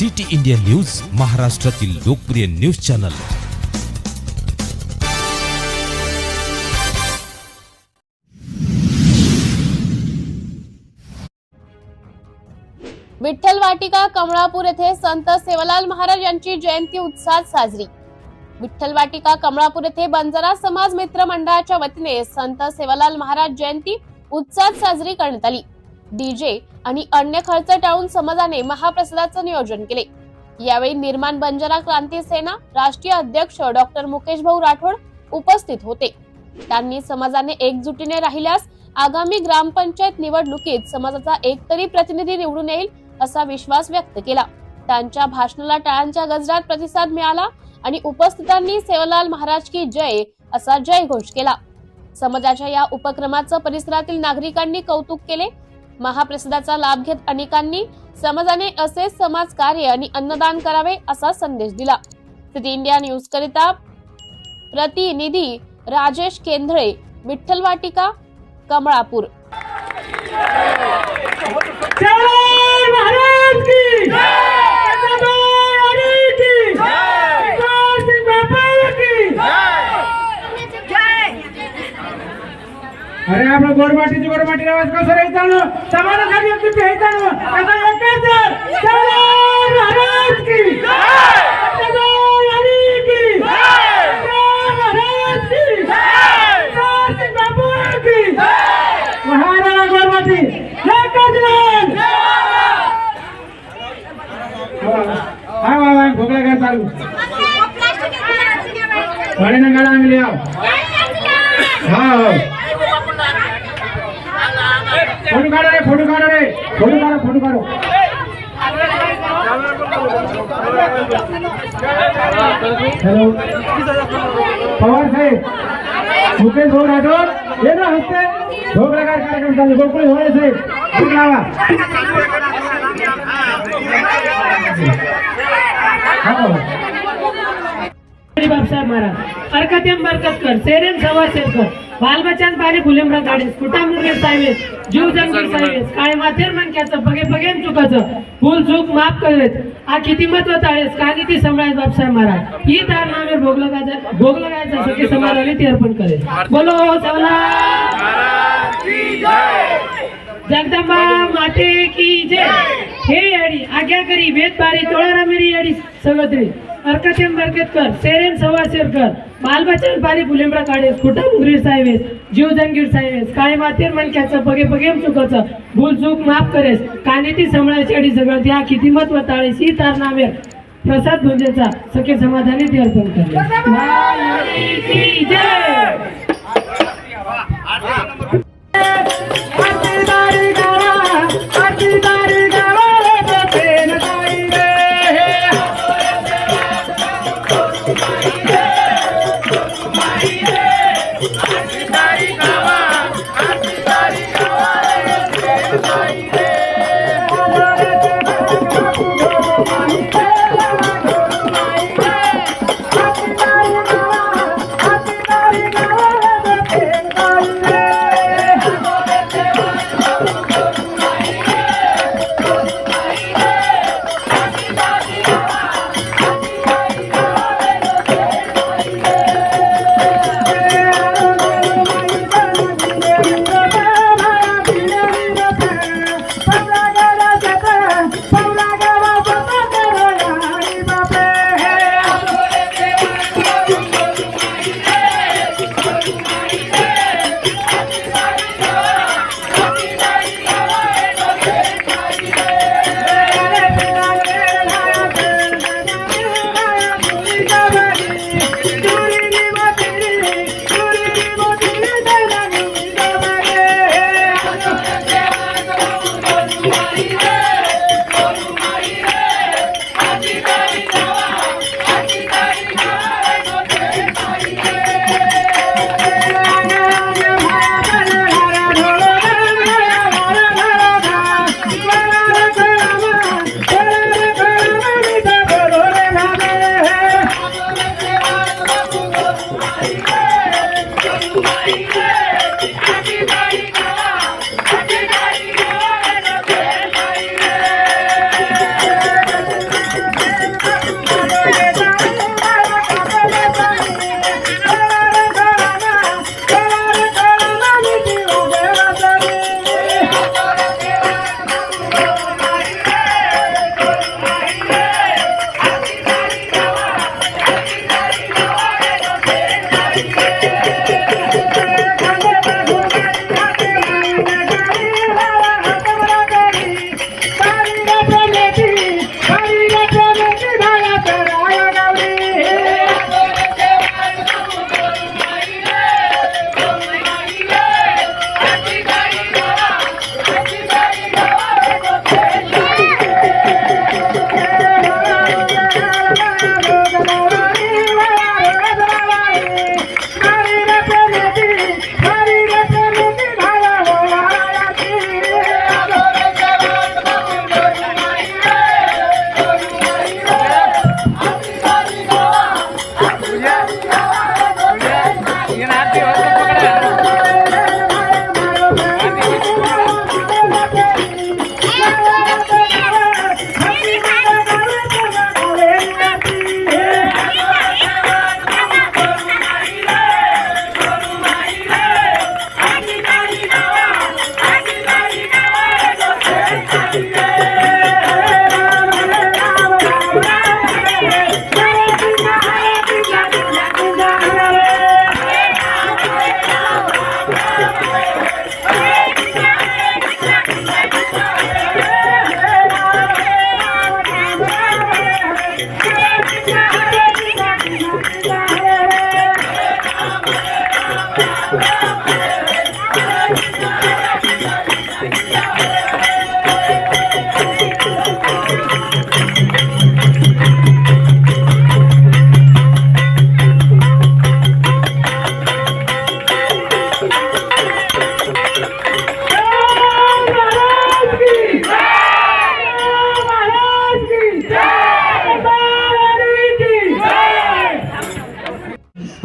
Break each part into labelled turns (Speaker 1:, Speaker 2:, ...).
Speaker 1: City India news महाराष्ट्रातील लोकप्रिय news channel.
Speaker 2: Vitthal Vatika Kamalapur येथे संत सेवालाल महाराज यांची जयंती उत्साहात साजरी. विठ्ठल वाटिका कमळापूर येथे बंजारा समाज मित्र मंडळाच्या वतीने संत सेवालाल महाराज जयंती उत्साहात साजरी करण्यात आली. डीजे आणि अन्य खर्च टाळून समाजाने महाप्रसादाचं नियोजन केले. यावेळी निर्माण बंजारा क्रांती सेना राष्ट्रीय अध्यक्ष डॉक्टर मुकेश भाऊ राठोड उपस्थित होते. त्यांनी समाजाने एकजुटीने राहिल्यास आगामी ग्रामपंचायत निवडणुकीत समाजाचा एक तरी प्रतिनिधी निवडून येईल असा विश्वास व्यक्त केला. त्यांच्या भाषणाला टाळांच्या गजरात प्रतिसाद मिळाला आणि उपस्थितांनी सेवालाल महाराज की जय असा जयघोष केला. समाजाच्या या उपक्रमाचं परिसरातील नागरिकांनी कौतुक केले महाप्रसादाचा लाभ घेत अनेकांनी समाजाने असे समाज कार्य आणि अन्नदान करावे असा संदेश दिला. सिटी इंडिया न्यूज करिता प्रतिनिधी राजेश केंद्रे विठ्ठल वाटिका कमळापूर.
Speaker 3: महाराज की जय की जय सिंह बाबा की अरे आपण गोडमाटीची गोडमाटी आवाज कसं राहायचं समाजासाठी एकटी घ्यायचं कसं महाराज की महाराणा हा भोगला काय चालू थोडे ना गाडा आम्ही लिहा हा हो फोटो काढा रे फोटो काढा रे. फोटो काढा फोटो काढो. हॅलो. पवार साहेब मुकेश भाऊ राठोड ये ना हसते. भोग प्रकार कार्यक्रम चालू. गोकुळ होय साहेब. भोग लावा. हो.
Speaker 4: बापसाहेब महाराज. अर्कत्यम बरकतकर सेरेन सवा शेरकर बालबच्चन पाणी फुलेमरा गाडीस. कुटा मुरगे साहेबेस? जीव जंगीर साहेबेस. काळे माथेर मनक्याचं बगे बगेन चुकाचं. भूल चूक माफ करेत. आ किती महत्त्व ताळेस? का किती सांभाळेस बापसाहेब महाराज? ही तार नामे भोग लगायचा भोग लगायचा सगळे समाजाला ती अर्पण करेल. बोलो सवला. जगदंबा माते की जय. हे याडी आज्ञा करी वेद बारी तोळारा मेरी याडी सगळी अर्कत्यम बरकतकर सेरेन सवा शेरकर बालबच्चन पारी फुलेंबरा काढेस खुटा मुगरीर साहेबेस जीव जंगीर साहेबेस काळे मातेर मनक्याचं बगे बगेम चुकाचं. भूल चूक माफ करेस. काने ती संभळायची अडी सगळं त्या किती महत्त्व ताळेस ही तार नावे. प्रसाद भुंजेचा सखे समाधानी ते अर्पण करले.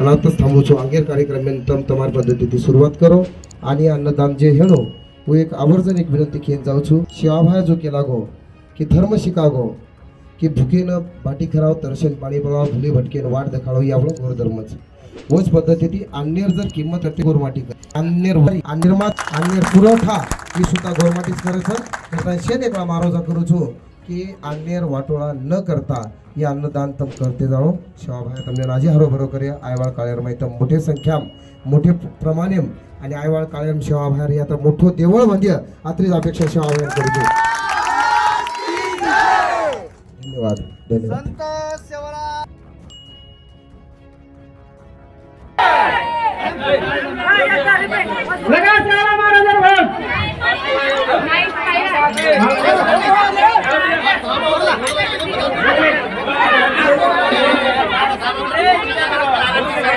Speaker 5: अनातच थांबू छो अंगेर कार्यक्रम तमार पद्धती सुरुवात करो. आणि अन्नदान जे हेणो व एक आवर्जन एक विनंती घेऊन जाऊ छो शिवाभाय जो केला गो की धर्म शिकागो की भुकेनं बाटी खराव दर्शन पाणी पळाव भुले भटकेन वाट दाखाव यावळ घोर धर्मच. वच पद्धती अन्यर जर किंमत असते गोरमाटी अन्यर अन्यर्मात अन्यर पुरवठा ही सुद्धा गोरमाटीच करायचं शेत एक मारोजा करू छो. की अन्य वाटोळा न करता हे अन्नदान तम करते जाओ शिवाभाय तमने नाजी हरो भरो करे आयवाळ काळेर माहिती मोठे संख्या मोठे प्रमाणे आणि आयवाळ काळेर शिवाभायर हे आता मोठं देवळ म्हणजे आत्रीच अपेक्षा शिवाभायर करते धन्यवाद धन्यवाद.
Speaker 3: ¡Vamos! ¡Vamos! ¡Vamos!